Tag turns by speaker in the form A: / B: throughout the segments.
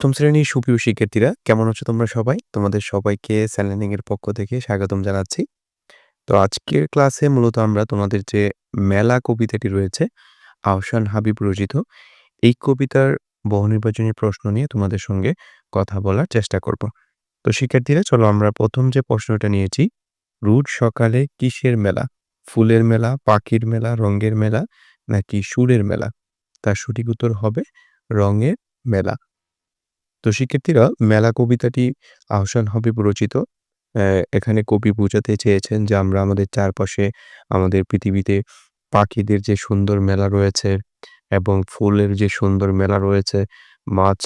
A: সপ্তম শ্রেণির সুপ্রিয় শিক্ষার্থীরা, কেমন আছো তোমরা সবাই? তোমাদের সবাইকে স্যালেনিং এর পক্ষ থেকে স্বাগতম জানাচ্ছি। তো আজকের ক্লাসে মূলত আমরা তোমাদের যে মেলা কবিতাটি রয়েছে, আহসান হাবিব রচিত, এই কবিতার বহুনির্বাচনী প্রশ্ন নিয়ে তোমাদের সঙ্গে কথা বলার চেষ্টা করব। তো শিক্ষার্থীরা, চলো আমরা প্রথম যে প্রশ্নটা নিয়েছি রুট সকালে কিসের মেলা? ফুলের মেলা, পাখির মেলা, রঙের মেলা, নাকি সুরের মেলা? তার সঠিক উত্তর হবে, রঙের মেলা। তো শিক্ষার্থীরা মেলা কবিতাটি আহসান হবে রচিত। এখানে কবি বোঝাতে চেয়েছেন যে আমরা আমাদের চারপাশে আমাদের পৃথিবীতে পাখিদের যে সুন্দর মেলা রয়েছে এবং ফুলের যে সুন্দর মেলা রয়েছে, মাছ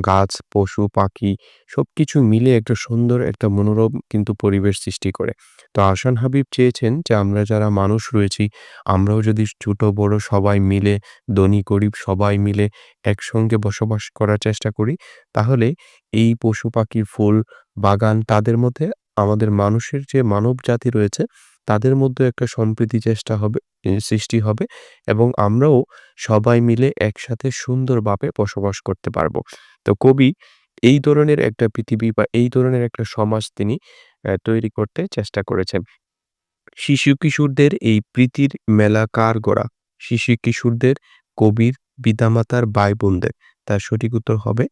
A: গাছ, পশু, পাখি সব কিছু মিলে একটা সুন্দর একটা মনোরম কিন্তু পরিবেশ সৃষ্টি করে। তো আহসান হাবিব চেয়েছেন যে আমরা যারা মানুষ রয়েছি, আমরাও যদি ছোট, বড় সবাই মিলে, ধনী, গরিব সবাই মিলে একসঙ্গে বসবাস করার চেষ্টা করি, তাহলে এই পশু, পাখি, ফুল, বাগান তাদের মধ্যে আমাদের মানুষের যে মানব জাতি রয়েছে তাদের মধ্যে একটা সম্প্রীতি চেষ্টা হবে সৃষ্টি হবে এবং আমরাও সবাই মিলে একসাথে সুন্দরভাবে বসবাস করতে পারব। তো কবি এই ধরনের একটা পৃথিবী বা এই ধরনের একটা সমাজ তিনি তৈরি করতে চেষ্টা করেছেন। শিশু কিশোরদের এই প্রীতির মেলা কার গোড়া? শিশু কিশোরদের কবির পিতামাতার ভাই বোনদের তার সঠিক উত্তর হবে,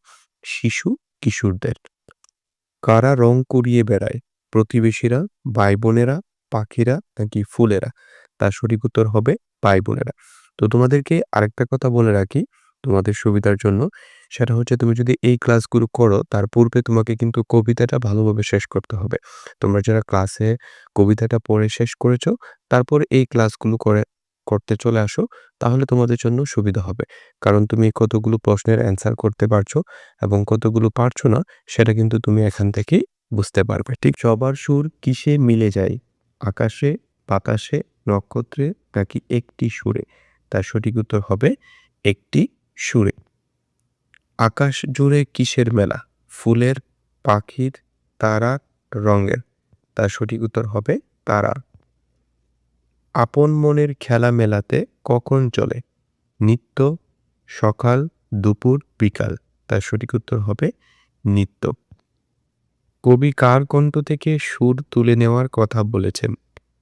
A: শিশু কিশোরদের। কারা রং করিয়ে বেড়ায়? প্রতিবেশীরা ভাই বোনেরা পাখিরা নাকি ফুলেরা? তার সঠিক উত্তর হবে ভাই বোনেরা। তো তোমাদেরকে আরেকটা কথা বলে রাখি তোমাদের সুবিধার জন্য। সেটা হচ্ছে তুমি যদি এই ক্লাসগুলো করো, তার পূর্বে তোমাকে কিন্তু কবিতাটা ভালোভাবে শেষ করতে হবে। তোমরা যারা ক্লাসে কবিতাটা পড়ে শেষ করেছ, তারপর এই ক্লাসগুলো করে, করতে চলে আসো, তাহলে তোমাদের জন্য সুবিধা হবে। কারণ তুমি কতগুলো প্রশ্নের অ্যান্সার করতে পারছ এবং কতগুলো পারছ না, সেটা কিন্তু তুমি এখান থেকেই বুঝতে পারবে। ঠিক সবার সুর কিসে মিলে যায়? আকাশে, বাতাসে, নক্ষত্রে নাকি একটি সুরে? তার সঠিক উত্তর হবে একটি সুরে। আকাশ জুড়ে কিসের মেলা? ফুলের, পাখির তারা রঙের। তার সঠিক উত্তর হবে তারা আপন মনের খেলা মেলাতে কখন চলে? নিত্য, সকাল, দুপুর, বিকাল। তার সঠিক উত্তর হবে নিত্য। কবি কার কণ্ঠ থেকে সুর তুলে নেওয়ার কথা বলেছেন?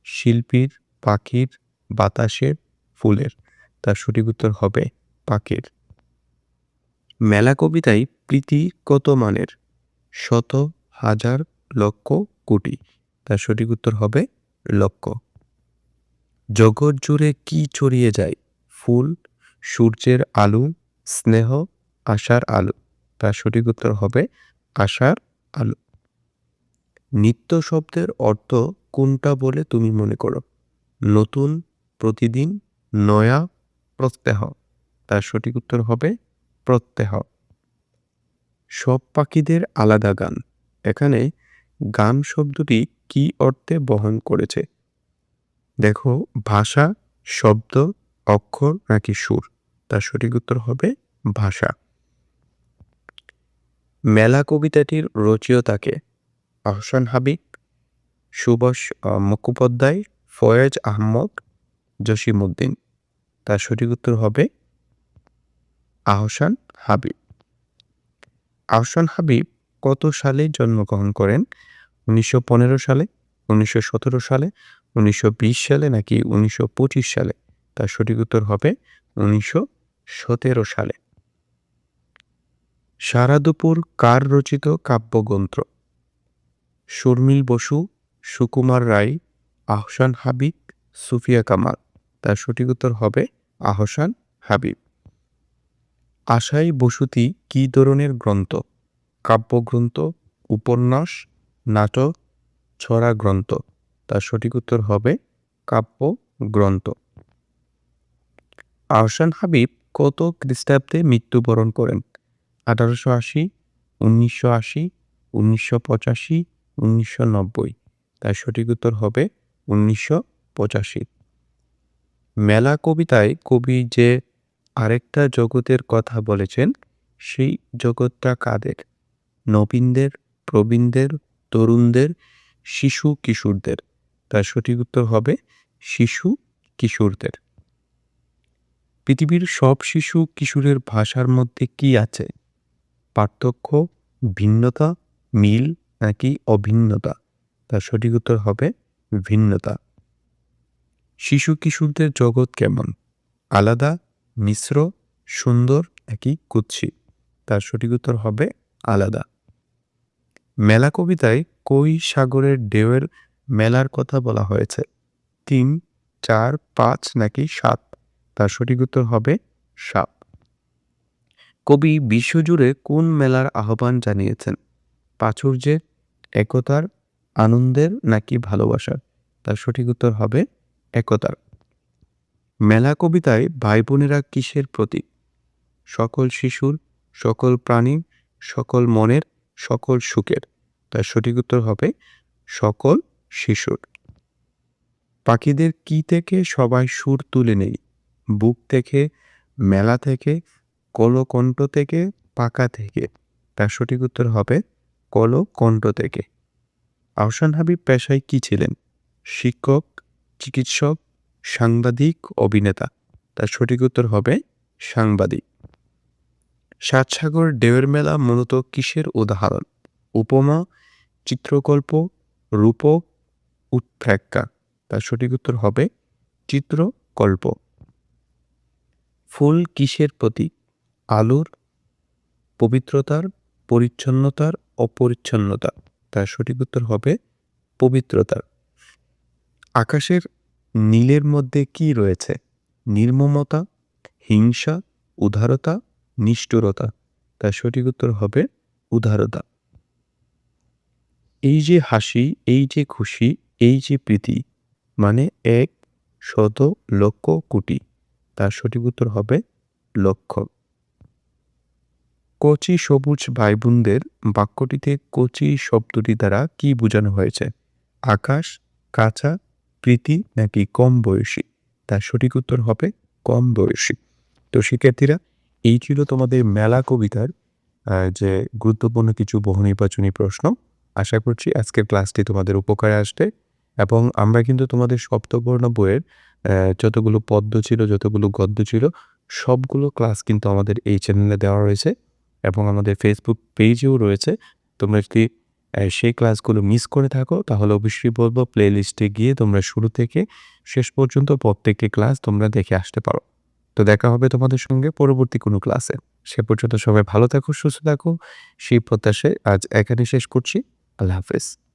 A: শিল্পীর, পাখির, বাতাসের, ফুলের। তার সঠিক উত্তর হবে পাখির মেলা কবিতায় প্রীতি কত মানের? শত, হাজার, লক্ষ, কোটি। তার সঠিক উত্তর হবে লক্ষ। জগৎ জুড়ে কি ছড়িয়ে যায়? ফুল, সূর্যের আলু, স্নেহ, আশার আলু। তার সঠিক উত্তর হবে আশার আলু। নিত্য শব্দের অর্থ কোনটা বলে তুমি মনে করো? নতুন, প্রতিদিন, নয়া, প্রত্যহ। তার সঠিক উত্তর হবে প্রত্যহ। সব পাখিদের আলাদা গান। এখানে গান শব্দটি কি অর্থে বহন করেছে? দেখো, ভাষা, শব্দ, অক্ষর নাকি সুর? তার সঠিক উত্তর হবে ভাষা। মেলা কবিতাটির রচয়িতাকে আহসান হাবিব, সুভাষ মুখোপাধ্যায়, ফয়েজ আহমদ, জসিমউদ্দিন। তার সঠিক উত্তর হবে আহসান হাবিব। আহসান হাবিব কত সালে জন্মগ্রহণ করেন? উনিশশো পনেরো সালে, উনিশশো সতেরো সালে, উনিশশো বিশ সালে নাকি উনিশশো পঁচিশ সালে? তার সঠিক উত্তর হবে উনিশশো সতেরো সালে। সারা দুপুর কার রচিত কাব্যগ্রন্থ? শর্মিল বসু, সুকুমার রায়, আহসান হাবিব, সুফিয়া কামাল। তার সঠিক উত্তর হবে আহসান হাবিব। আশাই বসুতি কী ধরনের গ্রন্থ? কাব্যগ্রন্থ, উপন্যাস, নাটক, ছড়া গ্রন্থ। তার সঠিক উত্তর হবে কাব্য গ্রন্থ আহসান হাবিব কত খ্রিস্টাব্দে মৃত্যুবরণ করেন? আঠারোশো আশি, উনিশশো আশি, উনিশশো পঁচাশি উনিশশো নব্বই। তার সঠিক উত্তর হবে উনিশশো পঁচাশি। মেলা কবিতায় কবি যে আরেকটা জগতের কথা বলেছেন, সেই জগৎটা কাদের? নবীনদের, প্রবীণদের, তরুণদের, শিশু কিশোরদের। তার সঠিক উত্তর হবে শিশু কিশোরদের। পৃথিবীর সব শিশু কিশোরের ভাষার মধ্যে কি আছে? পার্থক্য, ভিন্নতা, মিল নাকি অভিন্নতা? তার সঠিক উত্তর হবে ভিন্নতা। শিশু কিশোরদের জগৎ কেমন? আলাদা, মিশ্র, সুন্দর নাকি কুৎসিত তার সঠিক উত্তর হবে আলাদা। মেলা কবিতায় কই সাগরের ঢেউয়ের মেলার কথা বলা হয়েছে। তিন, চার, পাঁচ নাকি সাত? তার সঠিক উত্তর হবে সাত। কবি বিশ্বজুড়ে কোন মেলার আহ্বান জানিয়েছেন? প্রাচুর্যের একতার, আনন্দের নাকি ভালোবাসার? তার সঠিক উত্তর হবে একতার। মেলা কবিতায় ভাই বোনেরা কিসের প্রতীক? সকল শিশুর, সকল প্রাণী সকল মনের, সকল সুখের। তার সঠিক উত্তর হবে সকল শিশুর। পাখিদের কি থেকে সবাই সুর তুলে নেই? বুক থেকে, মেলা থেকে, কলকণ্ঠ থেকে পাকা থেকে? তার সঠিক উত্তর হবে কলকণ্ঠ থেকে। আহসান হাবিব পেশায় কি ছিলেন? শিক্ষক, চিকিৎসক, সাংবাদিক, অভিনেতা। তার সঠিক উত্তর হবে সাংবাদিক। সাতসাগর ঢেউয়ের মেলা মূলত কিসের উদাহরণ? উপমা, চিত্রকল্প, রূপক, উৎপ্রেক্ষা। তার সঠিক উত্তর হবে চিত্রকল্প। ফুল কিসের প্রতীক? আলোর, পবিত্রতার, পরিচ্ছন্নতার অপরিচ্ছন্নতা। তার সঠিক উত্তর হবে পবিত্রতার আকাশের নীলের মধ্যে কি রয়েছে? নির্মমতা, হিংসা, উদারতা, নিষ্ঠুরতা। তার সঠিক উত্তর হবে উদারতা। এই যে হাসি, এই যে খুশি, এই যে প্রীতি মানে এক শত লক্ষ কোটি। তার সঠিক উত্তর হবে লক্ষ কচি সবুজ ভাই বোনদের বাক্যটিতে কচি শব্দটি দ্বারা কি বোঝানো হয়েছে? আকাশ, কাঁচা, প্রীতি নাকি কম বয়সী? তার সঠিক উত্তর হবে কম বয়সী। তো শিক্ষার্থীরা, এই ছিল তোমাদের মেলা কবিতার যে গুরুত্বপূর্ণ কিছু বহু নির্বাচনী প্রশ্ন। আশা করছি আজকের ক্লাসটি তোমাদের উপকারে আসবে এবং আমরা কিন্তু তোমাদের সপ্তবর্ণ বইয়ের যতগুলো পদ্য ছিল, যতগুলো গদ্য ছিল, সবগুলো ক্লাস কিন্তু আমাদের এই চ্যানেলে দেওয়া রয়েছে। এবং আমাদের ফেসবুক পেজেও রয়েছে। তোমরা যদি সেই ক্লাসগুলো মিস করে থাকো, তাহলে অবশ্যই বলব প্লে লিস্টে গিয়ে তোমরা শুরু থেকে শেষ পর্যন্ত প্রত্যেকটি ক্লাস তোমরা দেখে আসতে পারো। তো দেখা হবে তোমাদের সঙ্গে পরবর্তী কোনো ক্লাসে সে পর্যন্ত সবাই ভালো থাকো, সুস্থ থাকো। সেই প্রত্যাশায় আজ এখানে শেষ করছি। আল্লাহ হাফেজ।